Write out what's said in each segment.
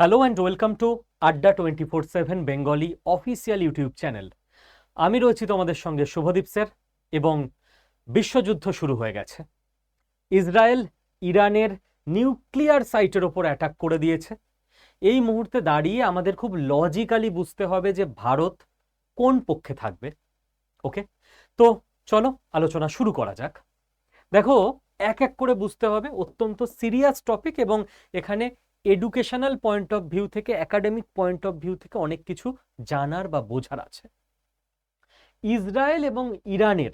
Hello and welcome to Adda twenty four seven Bengali official YouTube channel আমি রয়েছি তোমাদের সঙ্গে শুভদীপ স্যার এবং বিশ্বযুদ্ধ শুরু হয়ে গেছে। ইসরায়েল ইরানের নিউক্লিয়ার সাইটের ওপর অ্যাটাক করে দিয়েছে। এই মুহূর্তে দাঁড়িয়ে আমাদের খুব লজিক্যালি বুঝতে হবে যে ভারত কোন পক্ষে থাকবে। ওকে তো চলো আলোচনা শুরু করা যাক। দেখো, এক এক করে বুঝতে হবে অত্যন্ত সিরিয়াস টপিক এবং এখানে এডুকেশনাল পয়েন্ট অফ ভিউ থেকে একাডেমিক পয়েন্ট অফ ভিউ থেকে অনেক কিছু জানার বা বোঝার আছে। ইসরায়েল এবং ইরানের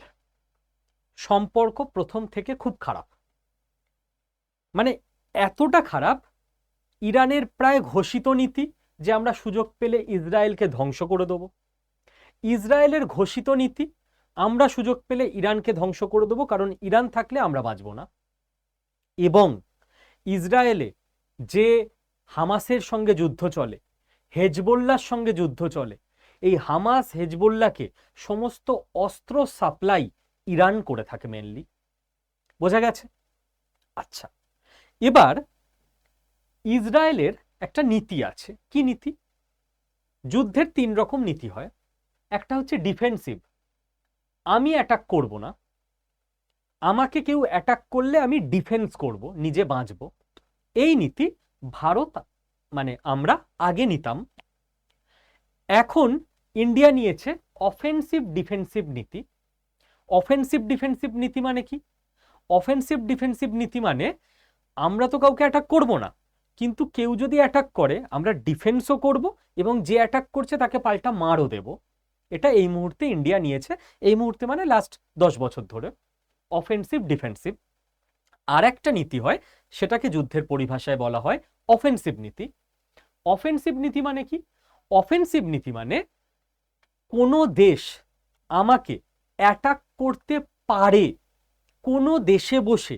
সম্পর্ক প্রথম থেকে খুব খারাপ। মানে এতটা খারাপ, ইরানের প্রায় ঘোষিত নীতি যে আমরা সুযোগ পেলে ইসরায়েলকে ধ্বংস করে দেব। ইসরায়েলের ঘোষিত নীতি, আমরা সুযোগ পেলে ইরানকে ধ্বংস করে দেবো, কারণ ইরান থাকলে আমরা বাঁচব না। এবং ইসরায়েলে যে হামাসের সঙ্গে যুদ্ধ চলে হেজবোল্লার সঙ্গে যুদ্ধ চলে, এই হামাস হেজবোল্লাকে সমস্ত অস্ত্র সাপ্লাই ইরান করে থাকে মেনলি বোঝা গেছে? আচ্ছা এবার ইসরায়েলের একটা নীতি আছে। কি নীতি? যুদ্ধের তিন রকম নীতি হয়। একটা হচ্ছে ডিফেন্সিভ আমি অ্যাটাক করব না। আমাকে কেউ অ্যাটাক করলে আমি ডিফেন্স করব, নিজে বাঁচব। এই নীতি ভারত মানে আমরা আগে নিতাম। এখন ইন্ডিয়া নিয়েছে অফেন্সিভ ডিফেন্সিভ নীতি। অফেন্সিভ ডিফেন্সিভ নীতি মানে কি? অফেন্সিভ ডিফেন্সিভ নীতি মানে আমরা তো কাউকে অ্যাটাক করব না, কিন্তু কেউ যদি অ্যাটাক করে, আমরা ডিফেন্সও করব এবং যে অ্যাটাক করছে তাকে পাল্টা মারও দেব। এটা এই মুহূর্তে ইন্ডিয়া নিয়েছে, এই মুহূর্তে মানে লাস্ট দশ বছর ধরে। অফেন্সিভ ডিফেন্সিভ আর একটা নীতি হয়, সেটাকে যুদ্ধের পরিভাষায় বলা হয় অফেন্সিভ নীতি। অফেন্সিভ নীতি মানে কি? অফেন্সিভ নীতি মানে কোনো দেশ আমাকে অ্যাটাক করতে পারে, কোনো দেশে বসে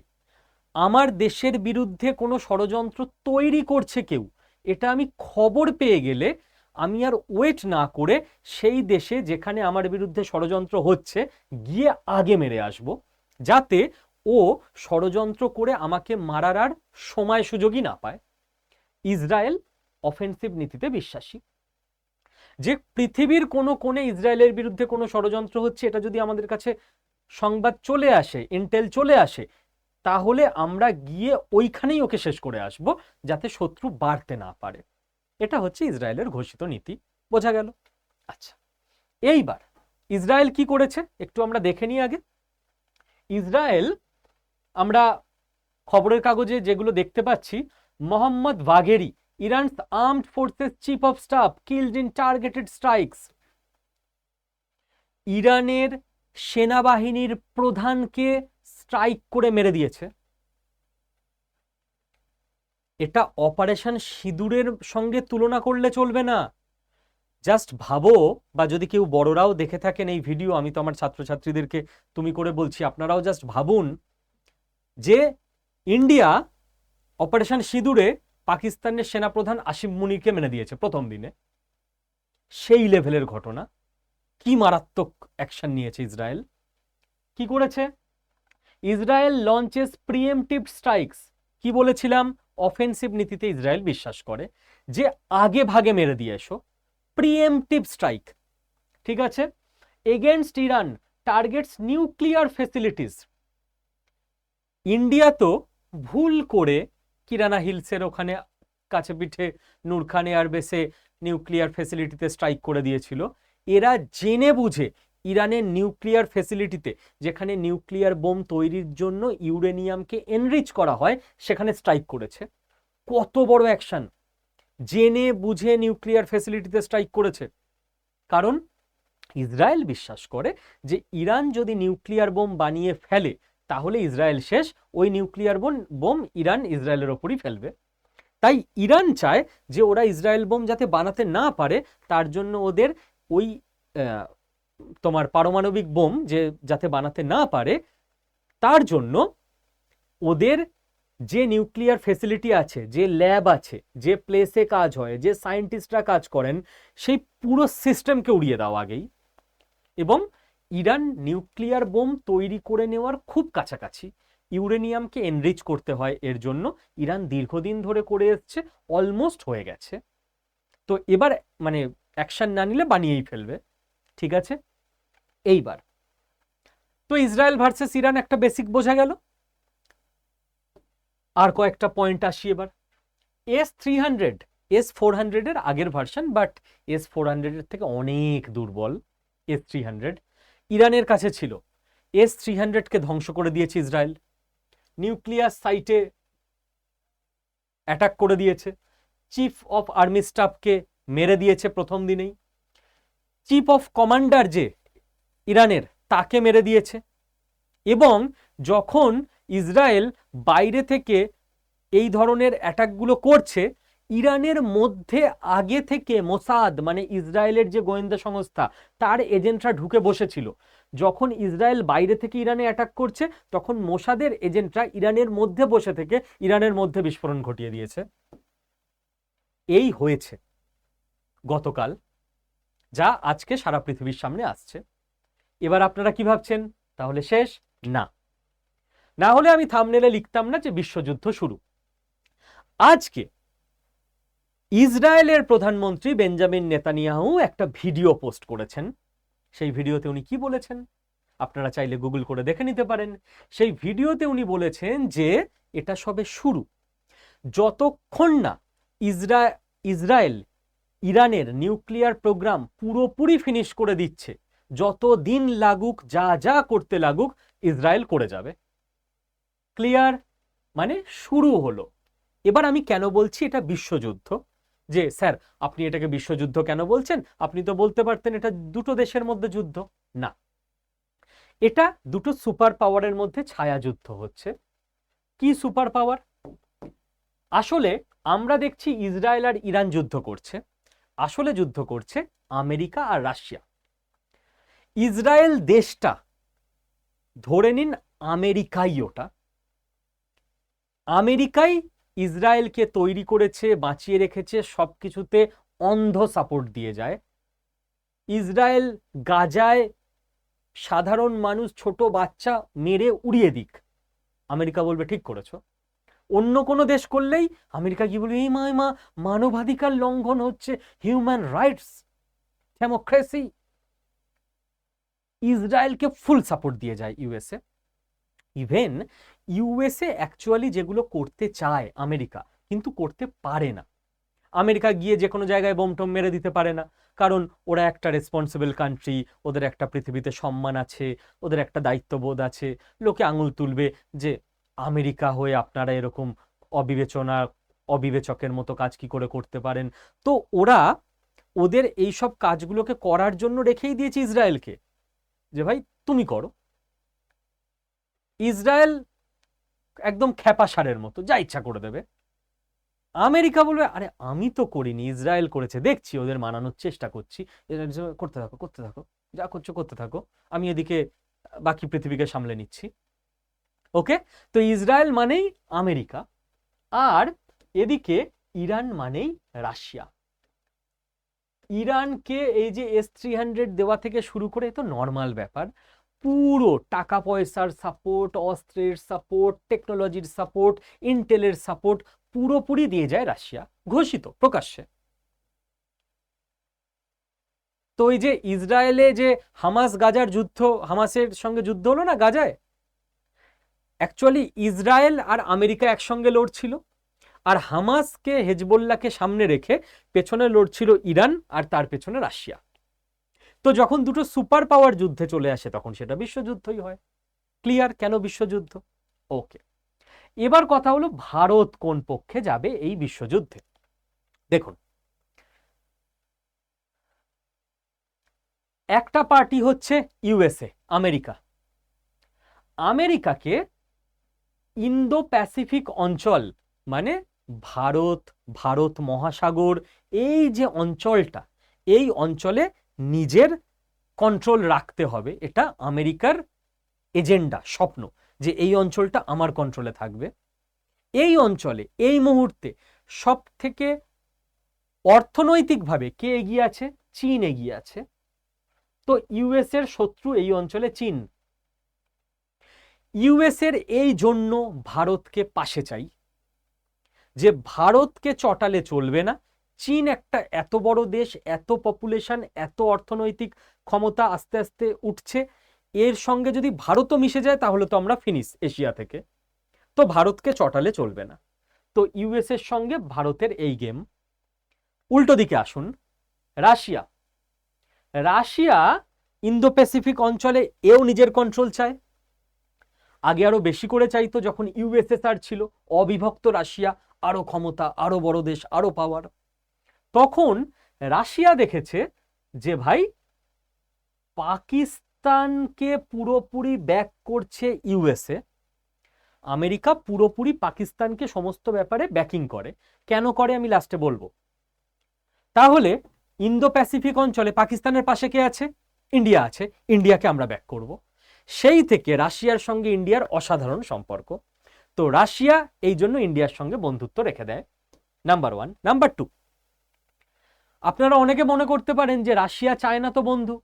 আমার দেশের বিরুদ্ধে কোনো ষড়যন্ত্র তৈরি করছে কেউ, এটা আমি খবর পেয়ে গেলে আমি আর ওয়েট না করে সেই দেশে যেখানে আমার বিরুদ্ধে ষড়যন্ত্র হচ্ছে গিয়ে আগে মেরে আসব, যাতে ও ষড়যন্ত্র করে আমাকে মারার আর সময় সুযোগই না পায়। ইসরায়েল অফেন্সিভ নীতিতে বিশ্বাসী। যে পৃথিবীর কোনো কোণে ইসরায়েলের বিরুদ্ধে কোনো ষড়যন্ত্র হচ্ছে, এটা যদি আমাদের কাছে সংবাদ চলে আসে ইন্টেল চলে আসে, তাহলে আমরা গিয়ে ওইখানেই ওকে শেষ করে আসব, যাতে শত্রু বাড়তে না পারে। এটা হচ্ছে ইসরায়েলের ঘোষিত নীতি। বোঝা গেল? আচ্ছা এইবার ইসরায়েল কি করেছে? একটু আমরা দেখে নিই আগে। ইসরায়েল আমরা খবরের কাগজে যেগুলো দেখতে পাচ্ছি, Mohammad Bagheri Iran's armed forces chief of staff, killed in targeted strikes. ইরানের সেনাবাহিনীর প্রধানকে স্ট্রাইক করে মেরে দিয়েছে। এটা অপারেশন সিঁদুরের সঙ্গে তুলনা করলে চলবে না। জাস্ট ভাবো, বা যদি কেউ বড়রাও দেখে থাকেন এই ভিডিও, আমি তো আমার ছাত্রছাত্রীদেরকে তুমি করে বলছি, আপনারাও জাস্ট ভাবুন যে ইন্ডিয়া অপারেশন সিঁদুরে পাকিস্তানের সেনাপ্রধান আসিম মুনিকে মেনে দিয়েছে প্রথম দিনে। সেই লেভেলের ঘটনা। কি মারাত্মক অ্যাকশন নিয়েছে ইসরায়েল। কি করেছে? Israel launches preemptive strikes. কি বলেছিলাম? অফেন্সিভ নীতিতে ইসরায়েল বিশ্বাস করে যে আগে ভাগে মেরে দিয়ে এসো। Preemptive strike. ঠিক আছে? Against Iran targets nuclear facilities. India তো ভুল করে কিরানা হিলসের ওখানে কাছে পিঠে নূরখান এয়ারবেসে নিউক্লিয়ার ফেসিলিটিতে স্ট্রাইক করে দিয়েছিল। এরা জেনে বুঝে ইরানের নিউক্লিয়ার ফেসিলিটিতে যেখানে নিউক্লিয়ার বোম তৈরির জন্য ইউরেনিয়ামকে এনরিচ করা হয়, সেখানে স্ট্রাইক করেছে। কত বড় অ্যাকশন জেনে বুঝে নিউক্লিয়ার ফেসিলিটিতে স্ট্রাইক করেছে। কারণ ইসরায়েল বিশ্বাস করে যে ইরান যদি নিউক্লিয়ার বোম বানিয়ে ফেলে তাহলে ইসরায়েল শেষ, ওই নিউক্লিয়ার বোম বোম ইরান ইসরায়েলের ওপরই ফেলবে। তাই ইরান চায় যে ওরা ইসরায়েল বোম যাতে বানাতে না পারে, তার জন্য ওদের ওই তোমার পারমাণবিক বোম যে যাতে বানাতে না পারে, তার জন্য ওদের যে নিউক্লিয়ার ফেসিলিটি আছে, যে ল্যাব আছে, যে প্লেসে কাজ হয়, যে সায়েন্টিস্টরা কাজ করেন, সেই পুরো সিস্টেমকে উড়িয়ে দাও আগেই। এবং ইরান নিউক্লিয়ার বোম তৈরি করে নেওয়ার খুব কাছাকাছি। ইউরেনিয়ামকে এনরিচ করতে হয়, এর জন্য ইরান দীর্ঘদিন ধরে করে এসছে অলমোস্ট হয়ে গেছে। তো এবার মানে অ্যাকশন না নিলে বানিয়েই ফেলবে, ঠিক আছে? এইবার। তো ইসরায়েল ভার্সেস ইরান একটা বেসিক বোঝা গেল। আর কয়েকটা পয়েন্ট আসি এবার। S three hundred S four হান্ড্রেডের আগের ভার্সন বাট এস ফোর হান্ড্রেডের থেকে অনেক দুর্বল এস থ্রি হান্ড্রেড ইরানের কাছে ছিল। এস থ্রি হান্ড্রেডকে ধ্বংস করে দিয়েছে ইসরায়েল। নিউক্লিয়ার সাইটে অ্যাটাক করে দিয়েছে। চিফ অফ আর্মি স্টাফকে মেরে দিয়েছে প্রথম দিনেই। চিফ অফ কমান্ডার যে ইরানের, তাকে মেরে দিয়েছে। এবং যখন ইসরায়েল বাইরে থেকে এই ধরনের অ্যাটাকগুলো করছে ইরানের মধ্যে আগে থেকে মোসাদ মানে ইসরায়েলের যে গোয়েন্দা সংস্থা, তার এজেন্টরা ঢুকে বসেছিল। যখন ইসরায়েল বাইরে থেকে ইরানে অ্যাটাক করছে, তখন মোসাদের এজেন্টরা ইরানের মধ্যে বসে থেকে ইরানের মধ্যে বিস্ফোরণ ঘটিয়ে দিয়েছে। এই হয়েছে গতকাল, যা আজকে সারা পৃথিবীর সামনে আসছে। এবার আপনারা কি ভাবছেন? তাহলে শেষ? না। না হলে আমি থামনেলে লিখতাম না যে বিশ্বযুদ্ধ শুরু। আজকে ইসরায়েলের প্রধানমন্ত্রী বেঞ্জামিন নেতানিয়াহু একটা ভিডিও পোস্ট করেছেন। সেই ভিডিওতে উনি কি বলেছেন? আপনারা চাইলে গুগল করে দেখে নিতে পারেন। সেই ভিডিওতে উনি বলেছেন যে এটা সবে শুরু। যতক্ষণ না ইসরা, ইসরায়েল ইরানের নিউক্লিয়ার প্রোগ্রাম পুরোপুরি ফিনিশ করে দিচ্ছে, যত দিন লাগুক, যা যা করতে লাগুক, ইসরায়েল করে যাবে। ক্লিয়ার? মানে শুরু হলো। এবার আমি কেন বলছি এটা বিশ্বযুদ্ধ? যে, স্যার, আপনি এটাকে বিশ্বযুদ্ধ কেন বলছেন? আপনি তো বলতে পারতেন এটা দুটো দেশের মধ্যে যুদ্ধ। না। এটা দুটো সুপার পাওয়ারের মধ্যে ছায়া যুদ্ধ হচ্ছে। কি সুপার পাওয়ার? আসলে আমরা দেখছি ইসরায়েল আর ইরান যুদ্ধ করছে। আসলে যুদ্ধ করছে আমেরিকা আর রাশিয়া। ইসরায়েল দেশটা, ধরে নিন আমেরিকাই ওটা, আমেরিকাই ইসরায়েলকে তৈরি করেছে, বাঁচিয়ে রেখেছে সব কিছুতে অন্ধ সাপোর্ট দিয়ে যায়। ইসরায়েল গাজায় সাধারণ মানুষ, ছোট বাচ্চা মেরে উড়িয়ে দিক। আমেরিকা বলবে, ঠিক করেছ। অন্য কোনো দেশ করলেই আমেরিকা কি বলবে, এই মা মা, মানবাধিকার লঙ্ঘন হচ্ছে, হিউম্যান রাইটস, ডেমোক্রেসি। ইসরায়েলকে ফুল সাপোর্ট দিয়ে যায় ইউএসএ ইভেন ইউএসএ অ্যাকচুয়ালি যেগুলো করতে চায় আমেরিকা, কিন্তু করতে পারে না। আমেরিকা গিয়ে যে কোনো জায়গায় বোমটম মেরে দিতে পারে না, কারণ ওরা একটা রেসপন্সিবল কান্ট্রি ওদের একটা পৃথিবীতে সম্মান আছে, ওদের একটা দায়িত্ববোধ আছে। লোকে আঙুল তুলবে যে আমেরিকা হয়ে আপনারা এরকম অবিবেচনা, অবিবেচকের মতো কাজ কি করে করতে পারেন? তো ওরা ওদের এই সব কাজগুলোকে করার জন্য রেখেই দিয়েছে ইসরায়েলকে। যে ভাই, তুমি করো। ইসরায়েল একদম খ্যাপা সারের মতো, যা ইচ্ছা করে দেবে। আমেরিকা বলবে, আরে, আমি তো করিনি, ইসরায়েল করেছে। দেখছি, ওদের মানানোর চেষ্টা করছি। করতে থাকো করতে থাকো। যা করছ, করতে থাকো। আমি এদিকে বাকি পৃথিবীকে সামলে নিচ্ছি। ওকে? তো ইসরায়েল মানেই আমেরিকা, আর এদিকে ইরান মানেই রাশিয়া। ইরানকে এই যে এস থ্রি হান্ড্রেড দেওয়া থেকে শুরু করে তো নর্মাল ব্যাপার। পুরো টাকা পয়সার সাপোর্ট অস্ত্রের সাপোর্ট টেকনোলজির সাপোর্ট ইন্টেলের সাপোর্ট পুরোপুরি দিয়ে যায় রাশিয়া, ঘোষিত, প্রকাশ্যে। তো এই যে ইসরায়েলে যে হামাস গাজার যুদ্ধ, হামাসের সঙ্গে যুদ্ধ হলো না গাজায়? অ্যাকচুয়ালি ইসরায়েল আর আমেরিকা একসঙ্গে লড়ছিল, আর হামাসকে হেজবোল্লাকে সামনে রেখে পেছনে লড়ছিল ইরান আর তার পেছনে রাশিয়া। তো যখন দুটো সুপার পাওয়ার যুদ্ধে চলে আসে, তখন সেটা বিশ্বযুদ্ধই হয়। ক্লিয়ার? কেন বিশ্বযুদ্ধ? ওকে। এবার কথা হলো ভারত কোন পক্ষে যাবে এই বিশ্বযুদ্ধে? দেখুন। একটা পার্টি হচ্ছে ইউএসএ আমেরিকা। আমেরিকাকে ইন্দো প্যাসিফিক অঞ্চল মানে ভারত ভারত মহাসাগর, এই যে অঞ্চলটা, এই অঞ্চলে নিজের কন্ট্রোল রাখতে হবে। এটা আমেরিকার এজেন্ডা, স্বপ্ন যে এই অঞ্চলটা আমার কন্ট্রোলে থাকবে। এই অঞ্চলে, এই মুহূর্তে সব থেকে অর্থনৈতিকভাবে কে এগিয়ে আছে? চীন এগিয়ে আছে। তো ইউএস এর শত্রু এই অঞ্চলে চীন। ইউএসের এই জন্য ভারতকে পাশে চাই। যে ভারতকে চটালে চলবে না চীন একটা এত বড় দেশ, এত পপুলেশন এত অর্থনৈতিক ক্ষমতা আস্তে আস্তে উঠছে। এর সঙ্গে যদি ভারতও মিশে যায়, তাহলে তো আমরা ফিনিশ এশিয়া থেকে। তো ভারতকে চটালে চলবে না। তো ইউএস এর সঙ্গে ভারতের এই গেম উল্টো দিকে আসুন, রাশিয়া। রাশিয়া ইন্দো প্যাসিফিক অঞ্চলে এও নিজের কন্ট্রোল চায়। আগে আরও বেশি করে চাইতো যখন ইউএসএসআর ছিল। অবিভক্ত রাশিয়া, আরও ক্ষমতা, আরও বড় দেশ, আরও পাওয়ার তখন রাশিয়া দেখেছে যে ভাই, পাকিস্তানকে পুরোপুরি ব্যাক করছে ইউএসএ আমেরিকা পুরোপুরি পাকিস্তানকে সমস্ত ব্যাপারে ব্যাকিং করে। কেন করে আমি লাস্টে বলব? তাহলে ইন্দো প্যাসিফিক অঞ্চলে পাকিস্তানের পাশে কে আছে? ইন্ডিয়া আছে। ইন্ডিয়াকে আমরা ব্যাক করব। সেই থেকে রাশিয়ার সঙ্গে ইন্ডিয়ার অসাধারণ সম্পর্ক। তো রাশিয়া এই জন্য ইন্ডিয়ার সঙ্গে বন্ধুত্ব রেখে দেয়। নাম্বার ওয়ান নাম্বার টু আপনারা অনেকে মনে করতে পারেন যে রাশিয়া চায় না তো বন্ধু।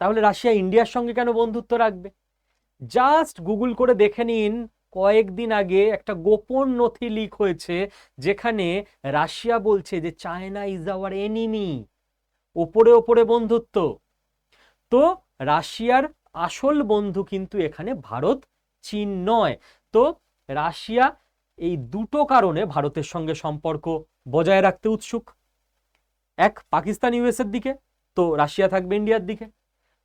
তাহলে রাশিয়া, ইন্ডিয়ার সঙ্গে কেন বন্ধুত্ব রাখবে? জাস্ট গুগল করে দেখে নিন, কয়েকদিন আগে একটা গোপন নথি লিক হয়েছে, যেখানে রাশিয়া বলছে যে চায়না ইজ আওয়ার এনিমি ওপরে ওপরে বন্ধুত্ব। তো রাশিয়ার আসল বন্ধু কিন্তু এখানে ভারত, চীন নয়। তো রাশিয়া এই দুটো কারণে ভারতের সঙ্গে সম্পর্ক বজায় রাখতে উৎসুক। এক, পাকিস্তান ইউএসের দিকে, তো রাশিয়া থাকবে ইন্ডিয়ার দিকে।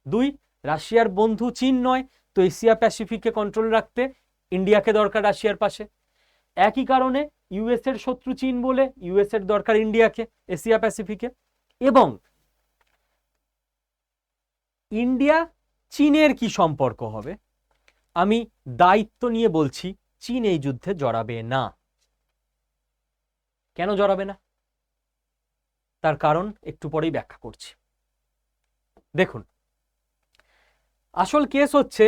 দুই, রাশিয়ার বন্ধু চীন নয়, তো এশিয়া প্যাসিফিককে কন্ট্রোল রাখতে ইন্ডিয়াকে দরকার রাশিয়ার পাশে। একই কারণে ইউএস এর শত্রু চীন বলে ইউএস এর দরকার ইন্ডিয়াকে, এশিয়া প্যাসিফিকে এবং ইন্ডিয়া চীনের কি সম্পর্ক হবে? আমি দায়িত্ব নিয়ে বলছি, চীন এই যুদ্ধে জড়াবে না। কেন জড়াবে না? তার কারণ একটু পরেই ব্যাখ্যা করছি। দেখুন, আসল কেস হচ্ছে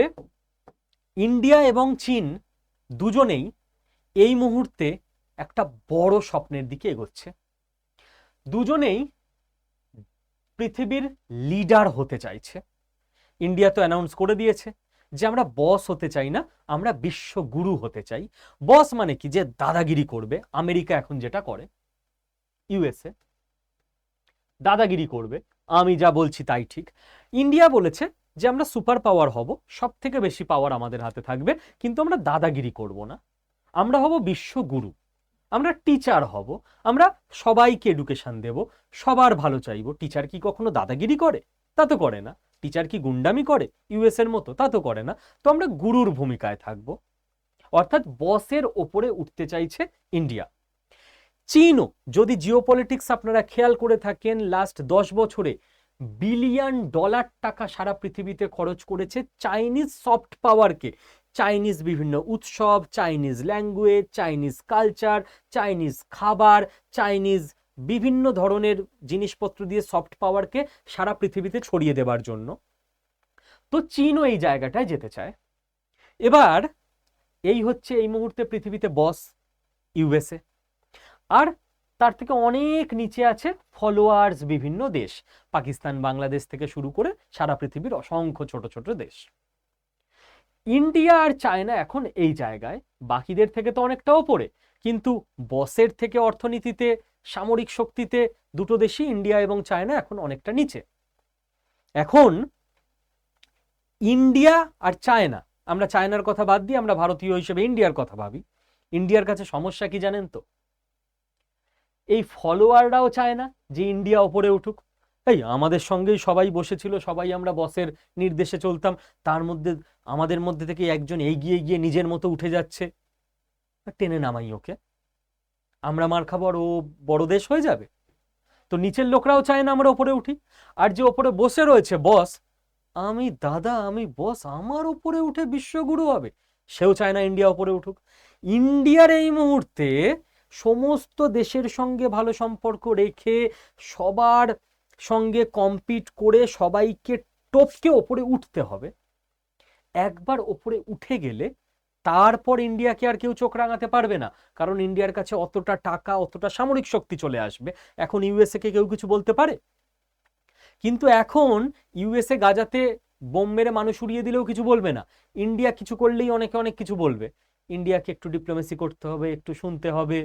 ইন্ডিয়া এবং চীন দুজনেই এই মুহূর্তে একটা বড় স্বপ্নের দিকে এগোচ্ছে। দুজনেই পৃথিবীর লিডার হতে চাইছে। ইন্ডিয়া তো অ্যানাউন্স করে দিয়েছে যে আমরা বস হতে চাই না, আমরা বিশ্বগুরু হতে চাই। বস মানে কি? যে দাদাগিরি করবে। আমেরিকা এখন যেটা করে ইউএসএ দাদাগিরি করবে। আমি যা বলছি তাই ঠিক। ইন্ডিয়া বলেছে যে আমরা সুপার পাওয়ার হব সব থেকে বেশি পাওয়ার আমাদের হাতে থাকবে, কিন্তু আমরা দাদাগিরি করব না। আমরা হব বিশ্বগুরু। আমরা টিচার হব। আমরা সবাইকে এডুকেশন দেব। সবার ভালো চাইব। টিচার কি কখনো দাদাগিরি করে? তা তো করে না। টিচার কি গুন্ডামি করে? ইউএস এর মতো? তা তো করে না। তো আমরা গুরুর ভূমিকায় থাকব। অর্থাৎ বসের ওপরে উঠতে চাইছে ইন্ডিয়া। চীনও যদি জিওপলিটিক্স আপনারা খেয়াল করে থাকেন লাস্ট দশ বছরে বিলিয়ন ডলার টাকা সারা পৃথিবীতে খরচ করেছে চাইনিজ সফট পাওয়ারকে চাইনিজ বিভিন্ন উৎসব Chinese language Chinese culture Chinese খাবার চাইনিজ বিভিন্ন ধরনের জিনিসপত্র দিয়ে সফট পাওয়ারকে সারা পৃথিবীতে ছড়িয়ে দেবার জন্য। তো চীনও এই জায়গাটায় যেতে চায়। এবার এই হচ্ছে এই মুহূর্তে পৃথিবীতে বস ইউএসএ আর তার থেকে অনেক নিচে আছে ফলোয়ার্স বিভিন্ন দেশ। পাকিস্তান, বাংলাদেশ থেকে শুরু করে সারা পৃথিবীর অসংখ্য ছোট ছোট দেশ। ইন্ডিয়া আর চায়না এখন এই জায়গায়। বাকিদের থেকে তো অনেকটা ওপরে। কিন্তু বসের থেকে অর্থনীতিতে, সামরিক শক্তিতে দুটো দেশই ইন্ডিয়া এবং চায়না এখন অনেকটা নিচে। এখন ইন্ডিয়া আর চায়না, আমরা চায়নার কথা বাদ দিয়ে আমরা ভারতীয় হিসেবে ইন্ডিয়ার কথা ভাবি। ইন্ডিয়ার কাছে সমস্যা কি জানেন তো? এই ফলোয়াররাও চায় না যে ইন্ডিয়া ওপরে উঠুক। এই আমাদের সঙ্গেই সবাই বসেছিল, সবাই আমরা বসের নির্দেশে চলতাম। তার মধ্যে, আমাদের মধ্যে থেকে একজন এগিয়ে গিয়ে নিজের মতো উঠে যাচ্ছে। টেনে নামাই ওকে। আমরা মার খাবার ও বড় দেশ হয়ে যাবে। তো নিচের লোকরাও চায় না আমরা ওপরে উঠি। আর যে ওপরে বসে রয়েছে বস আমি দাদা, আমি বস আমার ওপরে উঠে বিশ্বগুরু হবে। সেও চায় না ইন্ডিয়া ওপরে উঠুক। ইন্ডিয়ার এই মুহূর্তে সমস্ত দেশের সঙ্গে ভালো সম্পর্ক রেখে সবার সঙ্গে কম্পিট করে সবাইকে টপকে ওপরে উঠতে হবে। একবার ওপরে উঠে গেলে তারপর ইন্ডিয়াকে আর কেউ চোখ রাঙাতে পারবে না, কারণ ইন্ডিয়ার কাছে অতটা টাকা, অতটা সামরিক শক্তি চলে আসবে। এখন ইউএসএ কে কেউ কিছু বলতে পারে? কিন্তু এখন ইউএসএ গাজাতে বোম মেরে মানুষ উড়িয়ে দিলেও কিছু বলবে না। ইন্ডিয়া কিছু করলেই অনেকে অনেক কিছু বলবে। ইন্ডিয়াকে একটু ডিপ্লোমেসি করতে হবে, একটু শুনতে হবে।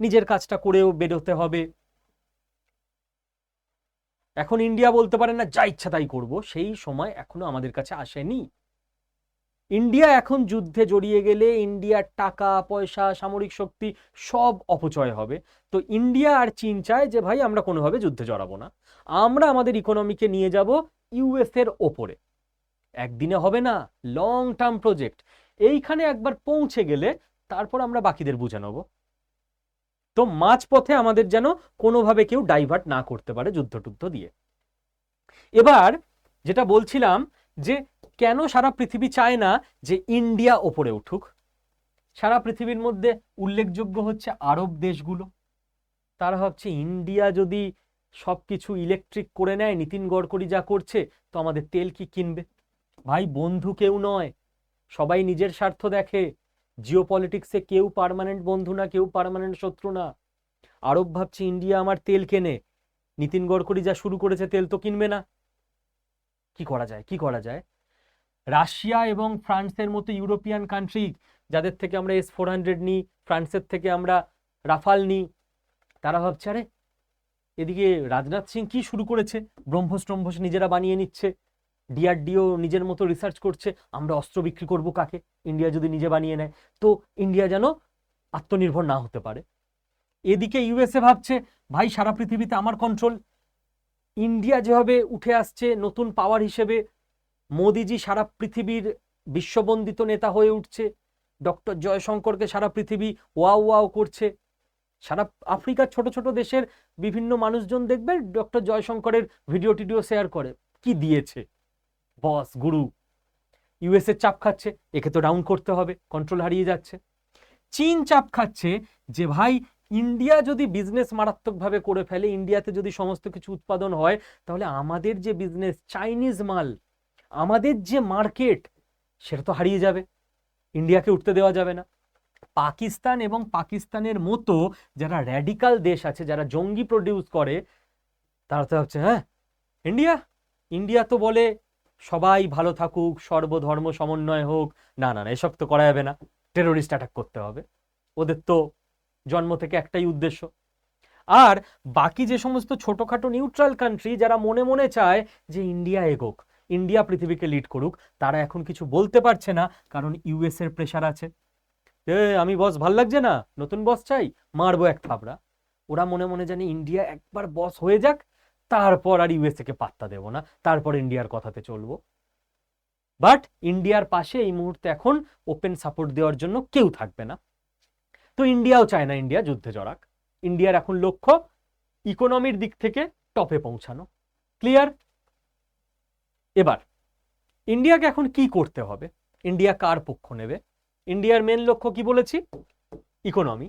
নিজের কাজটা করেও বেরোতে হবে। এখন ইন্ডিয়া বলতে পারে না, যা ইচ্ছা তাই করব। সেই সময় এখনও আমাদের কাছে আসেনি। ইন্ডিয়া এখন যুদ্ধে জড়িয়ে গেলে ইন্ডিয়ার টাকা, পয়সা, সামরিক শক্তি সব অপচয় হবে। তো ইন্ডিয়া আর চীন চায় যে, ভাই, আমরা কোনোভাবে যুদ্ধে জড়াবো না। আমরা আমাদের ইকোনমিকে নিয়ে যাব ইউএস এর ওপরে। একদিনে হবে না লং টার্ম প্রজেক্ট এইখানে একবার পৌঁছে গেলে তারপর আমরা বাকিদের বুঝে নেব। তো মাঝপথে আমাদের যেন কোনোভাবে কেউ ডাইভার্ট না করতে পারে যুদ্ধ টুদ্ধ দিয়ে। এবার যেটা বলছিলাম যে, কেন সারা পৃথিবী চায় না যে ইন্ডিয়া ওপরে উঠুক? সারা পৃথিবীর মধ্যে উল্লেখযোগ্য হচ্ছে আরব দেশগুলো। তারা ভাবছে ইন্ডিয়া যদি সব কিছু ইলেকট্রিক করে নেয়, নীতিন গডকরি যা করছে, তো আমাদের তেল কি কিনবে? ভাই, বন্ধু কেউ নয়। সবাই নিজের স্বার্থ দেখে। জিও পলিটিক্সে কেউ পার্মানেন্ট বন্ধু না, কেউ পারমানেন্ট শত্রু না। আরব ভাবছে ইন্ডিয়া আমার তেল কেনে। নীতিন গডকরি যা শুরু করেছে তেল তো কিনবে না। কি করা যায়, কি করা যায়? রাশিয়া এবং ফ্রান্সের মতো ইউরোপিয়ান কান্ট্রি যাদের থেকে আমরা এস ফোর হান্ড্রেড নিই, ফ্রান্সের থেকে আমরা রাফাল নিই, তারা ভাবছে, আরে, এদিকে রাজনাথ সিং কি শুরু করেছে? ব্রহ্মস নিজেরা বানিয়ে নিচ্ছে। ডিআরডিও নিজের মতো রিসার্চ করছে, আমরা অস্ত্র বিক্রি করব কাকে? ইন্ডিয়া যদি নিজে বানিয়ে নেয়। তো ইন্ডিয়া যেন আত্মনির্ভর না হতে পারে। এদিকে ইউএসএ ভাবছে, ভাই, সারা পৃথিবীতে আমার কন্ট্রোল ইন্ডিয়া যেভাবে উঠে আসছে, নতুন পাওয়ার হিসেবে, মোদিজি সারা পৃথিবীর বিশ্ববন্দিত নেতা হয়ে উঠছে। ডক্টর জয়শঙ্করকে সারা পৃথিবী ওয়াও ওয়াও করছে। সারা আফ্রিকার ছোট ছোট দেশের বিভিন্ন মানুষজন দেখবে ডক্টর জয়শঙ্করের ভিডিও টিডিও শেয়ার করে। কি দিয়েছে? বস, গুরু। ইউএসএ চাপ খাচ্ছে, একে তো ডাউন করতে হবে কন্ট্রোল হারিয়ে যাচ্ছে। চীন চাপ খাচ্ছে যে, ভাই ইন্ডিয়া যদি বিজনেস মারাত্মকভাবে করে ফেলে ইন্ডিয়াতে যদি সমস্ত কিছু উৎপাদন হয়, তাহলে আমাদের যে বিজনেস চাইনিজ মাল, আমাদের যে মার্কেট সেটা তো হারিয়ে যাবে। ইন্ডিয়াকে উঠতে দেওয়া যাবে না। পাকিস্তান এবং পাকিস্তানের মতো যারা র্যাডিকাল দেশ আছে, যারা জঙ্গি প্রডিউস করে, তারা তো ভাবছে হ্যাঁ ইন্ডিয়া ইন্ডিয়া তো বলে সবাই ভালো থাকুক, সর্বধর্ম সমন্বয় হোক। না না না, এসব তো করা যাবে না। টেরোরিস্ট অ্যাটাক করতে হবে। ওদের তো জন্ম থেকে একটাই উদ্দেশ্য। আর বাকি যে সমস্ত ছোটোখাটো নিউট্রাল কান্ট্রি যারা মনে মনে চায় যে ইন্ডিয়া এগোক ইন্ডিয়া পৃথিবীকে লিড করুক, তারা এখন কিছু বলতে পারছে না, কারণ ইউএস এর প্রেশার আছে। এ, আমি বস ভালো লাগছে না? নতুন বস চাই? মারবো এক থাবড়া। ওরা মনে মনে জানে ইন্ডিয়া একবার বস হয়ে যাক তারপর আর ইউএসএ কে পাত্তা দেব না। তারপর ইন্ডিয়ার কথাতে চলবো। বাট ইন্ডিয়ার পাশে এই মুহূর্তে এখন ওপেন সাপোর্ট দেওয়ার জন্য কেউ থাকবে না। তো ইন্ডিয়াও চায় না ইন্ডিয়া যুদ্ধে জড়াক। ইন্ডিয়ার এখন লক্ষ্য ইকোনমির দিক থেকে টপে পৌঁছানো। ক্লিয়ার এবার, ইন্ডিয়াকে এখন কি করতে হবে? ইন্ডিয়া কার পক্ষ নেবে? ইন্ডিয়ার মেন লক্ষ্য কি বলেছি? ইকোনমি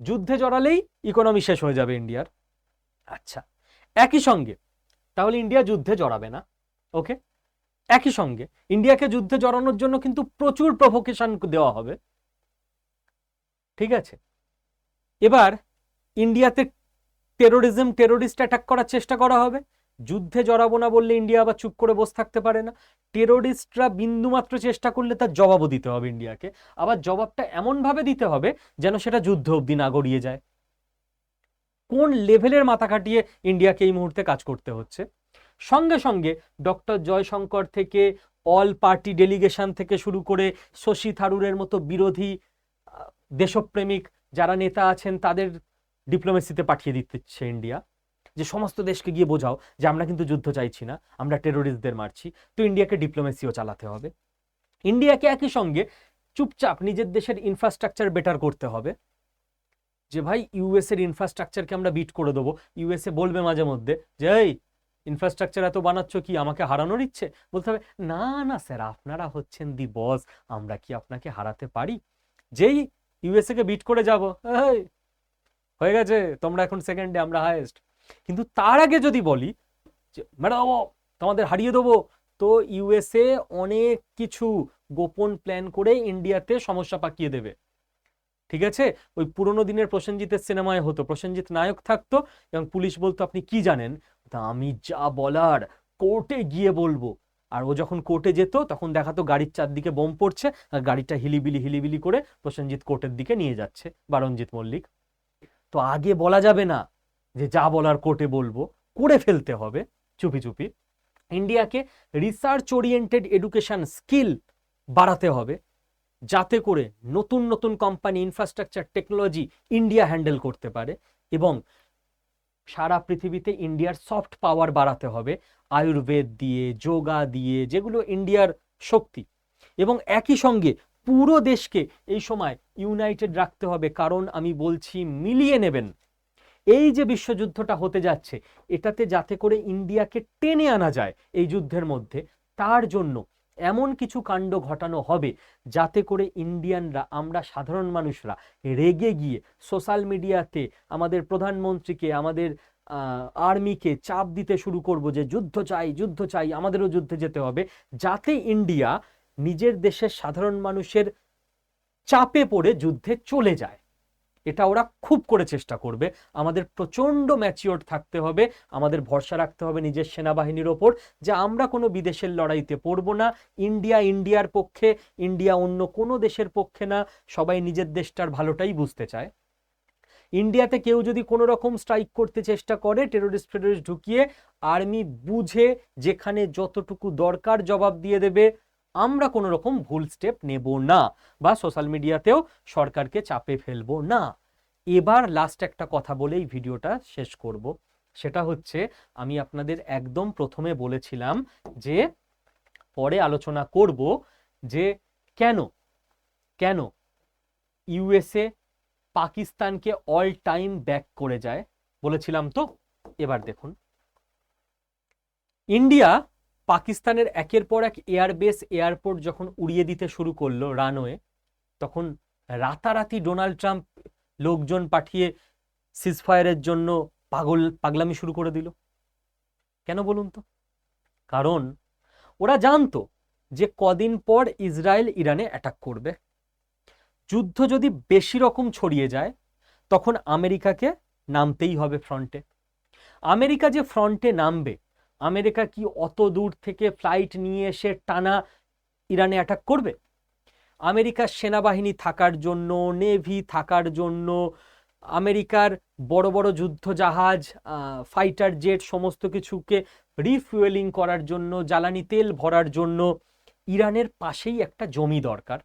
যুদ্ধে জড়ালেই ইকোনমি শেষ হয়ে যাবে ইন্ডিয়ার। আচ্ছা একই সঙ্গে। তাহলে ইন্ডিয়া যুদ্ধে জড়াবে না, ওকে? একই সঙ্গে, ইন্ডিয়াকে যুদ্ধে জড়ানোর জন্য কিন্তু প্রচুর প্রভোকেশন দেওয়া হবে। ঠিক আছে? এবার ইন্ডিয়াতে টেরোরিজম টেরোরিস্ট অ্যাটাক করার চেষ্টা করা হবে। যুদ্ধে জড়াবো না বললে ইন্ডিয়া আবার চুপ করে বসে থাকতে পারে না। টেরোরিস্টরা বিন্দুমাত্র চেষ্টা করলে তার জবাবও দিতে হবে ইন্ডিয়াকে। আবার জবাবটা এমনভাবে দিতে হবে যেন সেটা যুদ্ধ অবধি না গড়িয়ে যায়। কোন লেভেলের মাথা খাটিয়ে ইন্ডিয়াকে এই মুহূর্তে কাজ করতে হচ্ছে? সঙ্গে সঙ্গে ডক্টর জয়শঙ্কর থেকে অল পার্টি ডেলিগেশন থেকে শুরু করে শশী থারুরের মতো বিরোধী দেশপ্রেমিক যারা নেতা আছেন তাদের ডিপ্লোমেসিতে পাঠিয়ে দিচ্ছে ইন্ডিয়া। যে সমস্ত দেশকে গিয়ে বোঝাও যে আমরা কিন্তু যুদ্ধ চাইছি না, আমরা টেরোরিস্টদের মারছি, তো ইন্ডিয়াকে ডিপ্লোমেসিও চালাতে হবে। ইন্ডিয়াকে একই সঙ্গে চুপচাপ নিজের দেশের ইনফ্রাস্ট্রাকচার বেটার করতে হবে। যে ভাই ইউএস এর ইনফ্রাস্ট্রাকচারকে আমরা বিট করে দেবো। ইউএসএ বলবে মাঝে মধ্যে যে, এই ইনফ্রাস্ট্রাকচার এত বানাচ্ছ কি? আমাকে হারানোর ইচ্ছে? বলতে হবে, না না, স্যার, আপনারা হচ্ছেন দি বস আমরা কি আপনাকে হারাতে পারি? যেই ইউএসএ কে বিট করে যাব হয়ে গেছে, তোমরা এখন সেকেন্ডে আমরা হায়েস্ট কিন্তু তার আগে যদি বলি ম্যাডাম তোমাদের হারিয়ে দেবো। তো ইউএসএ অনেক কিছু গোপন প্ল্যান করে ইন্ডিয়াতে সমস্যা পাকিয়ে দেবে। ঠিক আছে? ওই পুরোনো দিনের প্রসেনজিতের সিনেমায় হতো। প্রসেনজিৎ নায়ক থাকতো এবং পুলিশ বলতো, আপনি কি জানেন? তা আমি যা বলার কোর্টে গিয়ে বলব। আর ও যখন কোর্টে যেত, তখন দেখাতো গাড়ির চারদিকে বোম পড়ছে আর গাড়িটা হিলিবিলি হিলিবিলি করে প্রসেনজিৎ কোর্টের দিকে নিয়ে যাচ্ছে, বারণজিৎ মল্লিক। তো আগে বলা যাবে না যে যা বলার কোর্টে বলব, করে ফেলতে হবে, চুপি চুপি। ইন্ডিয়াকে রিসার্চ ওরিয়েন্টেড এডুকেশন স্কিল বাড়াতে হবে। যাতে করে নতুন নতুন company infrastructure technology India handle করতে পারে এবং সারা পৃথিবীতে ইন্ডিয়ার সফট পাওয়ার বাড়াতে হবে। আয়ুর্বেদ দিয়ে, যোগা দিয়ে, যেগুলো ইন্ডিয়ার শক্তি। এবং একই সঙ্গে পুরো দেশকে এই সময় ইউনাইটেড রাখতে হবে। কারণ আমি বলছি মিলিয়ে নেবেন। এই যে বিশ্বযুদ্ধটা হতে যাচ্ছে, এটাতে যাতে করে ইন্ডিয়াকে টেনে আনা যায় এই যুদ্ধের মধ্যে, তার জন্য এমন কিছু কাণ্ড ঘটানো হবে যাতে করে ইন্ডিয়ানরা, আমরা সাধারণ মানুষরা রেগে গিয়ে সোশ্যাল মিডিয়াতে আমাদের প্রধানমন্ত্রীকে, আমাদের আর্মিকে চাপ দিতে শুরু করব যে যুদ্ধ চাই যুদ্ধ চাই, আমাদেরও যুদ্ধে যেতে হবে, যাতে ইন্ডিয়া নিজের দেশের সাধারণ মানুষের চাপে পড়ে যুদ্ধে চলে যায়। এটা ওরা খুব করে চেষ্টা করবে। আমাদের প্রচণ্ড ম্যাচিওর থাকতে হবে, আমাদের ভরসা রাখতে হবে নিজের সেনাবাহিনীর ওপর যে আমরা কোনো বিদেশের লড়াইতে পড়ব না। ইন্ডিয়া ইন্ডিয়ার পক্ষে, ইন্ডিয়া অন্য কোনো দেশের পক্ষে না, সবাই নিজের দেশটার ভালোটাই বুঝতে চায়। ইন্ডিয়াতে কেউ যদি কোনো রকম স্ট্রাইক করতে চেষ্টা করে টেরোরিস্ট ফেরোরিস্ট ঢুকিয়ে আর্মি বুঝে যেখানে যতটুকু দরকার জবাব দিয়ে দেবে আমরা কোনো রকম ভুল স্টেপ নেব না বা সোশ্যাল মিডিয়াতেও সরকারকে চাপে ফেলব না। এবার লাস্ট একটা কথা বলেই ভিডিওটা শেষ করব। সেটা হচ্ছে, আমি আপনাদের একদম প্রথমে বলেছিলাম যে, পরে আলোচনা করব যে, কেন? কেন? ইউএসএ পাকিস্তানকে অল টাইম ব্যাক করে যায়। বলেছিলাম তো? এবার দেখুন। ইন্ডিয়া পাকিস্তানের একের পর এক এয়ারবেস এয়ারপোর্ট যখন উড়িয়ে দিতে শুরু করল রানওয়ে, তখন রাতারাতি ডোনাল্ড ট্রাম্প লোকজন পাঠিয়ে সিজফায়ারের জন্য পাগল, পাগলামি শুরু করে দিল। কেন বলুন তো? কারণ ওরা জানতো যে কদিন পর ইসরায়েল ইরানে অ্যাটাক করবে। যুদ্ধ যদি বেশি রকম ছড়িয়ে যায়, তখন আমেরিকাকে নামতেই হবে ফ্রন্টে আমেরিকা যে ফ্রন্টে নামবে আমেরিকা কি অত দূর থেকে ফ্লাইট নিয়ে এসে টানা ইরানে অ্যাটাক করবে? আমেরিকার সেনাবাহিনী থাকার জন্য, নেভি থাকার জন্য, আমেরিকার বড় বড় যুদ্ধ জাহাজ ফাইটার জেট সমস্ত কিছুকে রিফুয়েলিং করার জন্য, জ্বালানি তেল ভরার জন্য ইরানের পাশেই একটা জমি দরকার।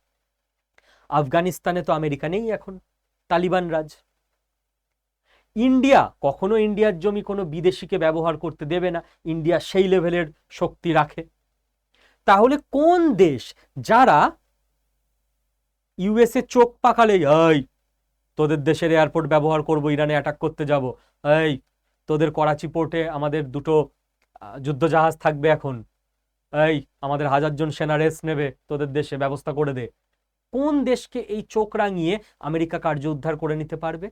আফগানিস্তানে তো আমেরিকা নেই এখন। তালিবান রাজ। ইন্ডিয়া কখনো ইন্ডিয়ার জমি কোনো বিদেশিকে ব্যবহার করতে দেবে না, ইন্ডিয়া সেই লেভেলের শক্তি রাখে। তাহলে কোন দেশ যারা ইউএসএ চোখ পাকালে, এই, তোদের দেশের এয়ারপোর্ট ব্যবহার করব, ইরানে অ্যাটাক করতে যাব, এই, তোদের করাচি পোর্টে আমাদের দুটো যুদ্ধ জাহাজ থাকবে এখন, এই, আমাদের হাজারজন সেনা রেস নেবে, তোদের দেশে ব্যবস্থা করে দে। কোন দেশকে এই চোখ রাঙিয়ে আমেরিকা কার্য উদ্ধার করে নিতে পারবে?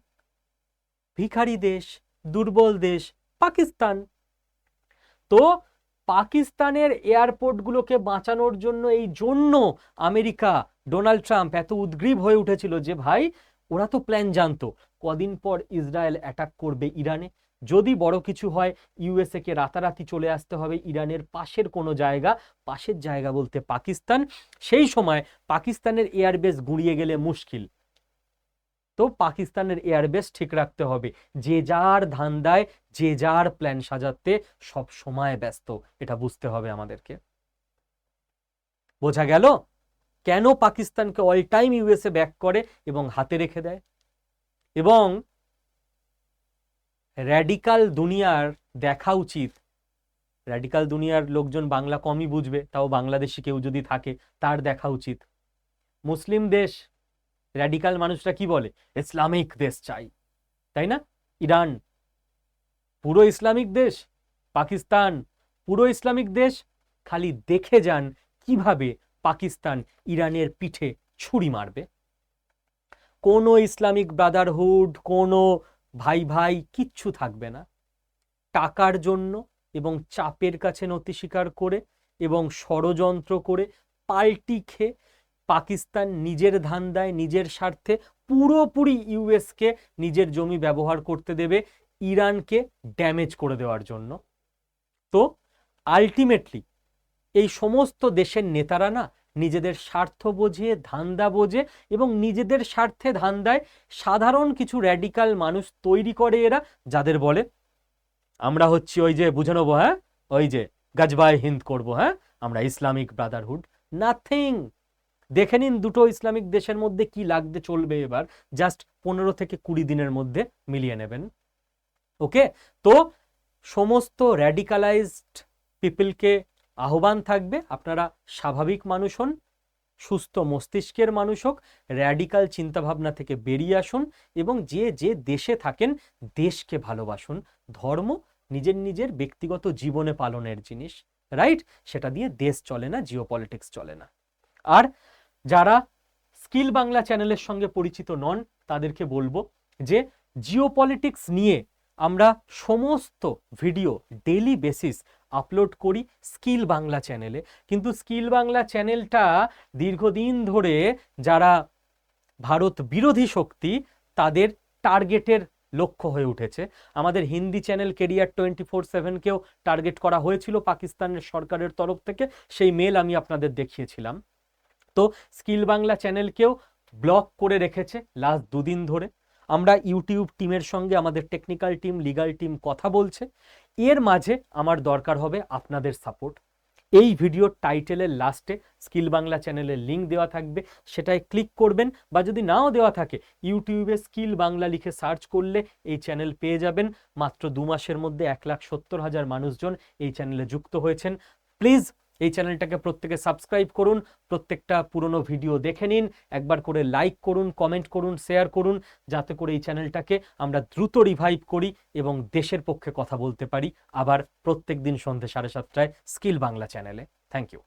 ভিখারি দেশ, দুর্বল দেশ, পাকিস্তান। তো পাকিস্তানের এয়ারপোর্টগুলোকে বাঁচানোর জন্য এই জন্য আমেরিকা ডোনাল্ড ট্রাম্প এত উদ্গ্রীব হয়ে উঠেছিল যে, ভাই, ওরা তো প্ল্যান জানতো, কদিন পর ইসরায়েল অ্যাটাক করবে ইরানে। যদি বড় কিছু হয় ইউএসএ কে রাতারাতি চলে আসতে হবে ইরানের পাশের কোনো জায়গা, পাশের জায়গা বলতে পাকিস্তান। সেই সময় পাকিস্তানের এয়ারবেস গুঁড়িয়ে গেলে মুশকিল। তো পাকিস্তানের এয়ারবেস ঠিক রাখতে হবে। যে যার ধান্দায়, যে যার প্ল্যান সাজাতে সব সময় ব্যস্ত। এটা বুঝতে হবে আমাদেরকে। বোঝা গেল? কেন পাকিস্তানকে অল টাইম ইউএসএ ব্যাক করে এবং হাতে রেখে দেয়? এবং র্যাডিকাল দুনিয়ার দেখা উচিত। র্যাডিকাল দুনিয়ার লোকজন বাংলা কমই বুঝবে, তাও বাংলাদেশি কেউ যদি থাকে, তার দেখা উচিত। মুসলিম দেশ র্যাডিকাল মানুষরা কি বলে? ইসলামিক দেশ চাই। তাই না? ইরান পুরো ইসলামিক দেশ। পাকিস্তান পুরো ইসলামিক দেশ। খালি দেখে যান কীভাবে পাকিস্তান ইরানের পিঠে ছুরি মারবে। কোনো ইসলামিক ব্রাদারহুড কোনো ভাই ভাই কিচ্ছু থাকবে না। টাকার জন্য এবং চাপের কাছে নতি স্বীকার করে এবং ষড়যন্ত্র করে পাল্টি খেয়ে পাকিস্তান নিজের ধান্দায়, নিজের স্বার্থে পুরোপুরি ইউএসকে নিজের জমি ব্যবহার করতে দেবে ইরানকে ড্যামেজ করে দেওয়ার জন্য। তো আলটিমেটলি এই সমস্ত দেশের নেতারা না নিজেদের স্বার্থ বোঝে, ধান্দা বোঝে এবং নিজেদের স্বার্থে ধান্দায় সাধারণ কিছু র্যাডিকাল মানুষ তৈরি করে এরা, যাদের বলে, আমরা হচ্ছি ওই যে, বুঝে নেব হ্যাঁ? ওই যে, গাজবায় হিন্দ করব হ্যাঁ? আমরা ইসলামিক ব্রাদারহুড নাথিং দেখে নিন দুটো ইসলামিক দেশের মধ্যে কি লাগতে চলবে এবার। জাস্ট পনেরো থেকে কুড়ি দিনের মধ্যে মিলিয়ে নেবেন। ওকে? তো সমস্ত র্যাডিকালাইজড পিপলকে আহ্বান থাকবে, আপনারা স্বাভাবিক মানুষ হন, সুস্থ মস্তিষ্কের মানুষ হোক, র্যাডিকাল চিন্তাভাবনা থেকে বেরিয়ে আসুন এবং যে যে দেশে থাকেন, দেশকে ভালোবাসুন। ধর্ম নিজের নিজের ব্যক্তিগত জীবনে পালনের জিনিস, রাইট? সেটা দিয়ে দেশ চলে না জিও চলে না। আর যারা স্কিল বাংলা চ্যানেলের সঙ্গে পরিচিত নন, তাদেরকে বলব যে জিও নিয়ে আমরা সমস্ত ভিডিও ডেলি বেসিস আপলোড করি স্কিল বাংলা চ্যানেলে। কিন্তু স্কিল বাংলা চ্যানেলটা দীর্ঘদিন ধরে যারা ভারত বিরোধী শক্তি, তাদের টার্গেটের লক্ষ্য হয়ে উঠেছে। আমাদের Hindi channel career twenty four সেভেনকেও target করা হয়েছিল পাকিস্তানের সরকারের তরফ থেকে। সেই মেল আমি আপনাদের দেখিয়েছিলাম। তো স্কিল বাংলা চ্যানেলকেও ব্লক করে রেখেছে লাস্ট দুদিন ধরে। আমরা ইউটিউব টিমের সঙ্গে আমাদের টেকনিক্যাল টিম, লিগাল টিম কথা বলছে। এর মাঝে আমার দরকার হবে আপনাদের সাপোর্ট। এই ভিডিওর টাইটেলের লাস্টে স্কিল বাংলা চ্যানেলের লিঙ্ক দেওয়া থাকবে, সেটায় ক্লিক করবেন বা যদি নাও দেওয়া থাকে, ইউটিউবে স্কিল বাংলা লিখে সার্চ করলে এই চ্যানেল পেয়ে যাবেন। মাত্র দু মাসের মধ্যে এক লাখ সত্তর হাজার মানুষজন এই চ্যানেলে যুক্ত হয়েছেন। প্লিজ এই চ্যানেলটাকে প্রত্যেকে সাবস্ক্রাইব করুন, প্রত্যেকটা পুরনো ভিডিও দেখে নিন, একবার করে লাইক করুন কমেন্ট করুন শেয়ার করুন, যাতে করে এই চ্যানেলটাকে আমরা দ্রুত রিভাইভ করি এবং দেশের পক্ষে কথা বলতে পারি, আবার প্রত্যেক দিন সন্ধ্যে সাড়ে সাতটায় স্কিল বাংলা চ্যানেলে। Thank you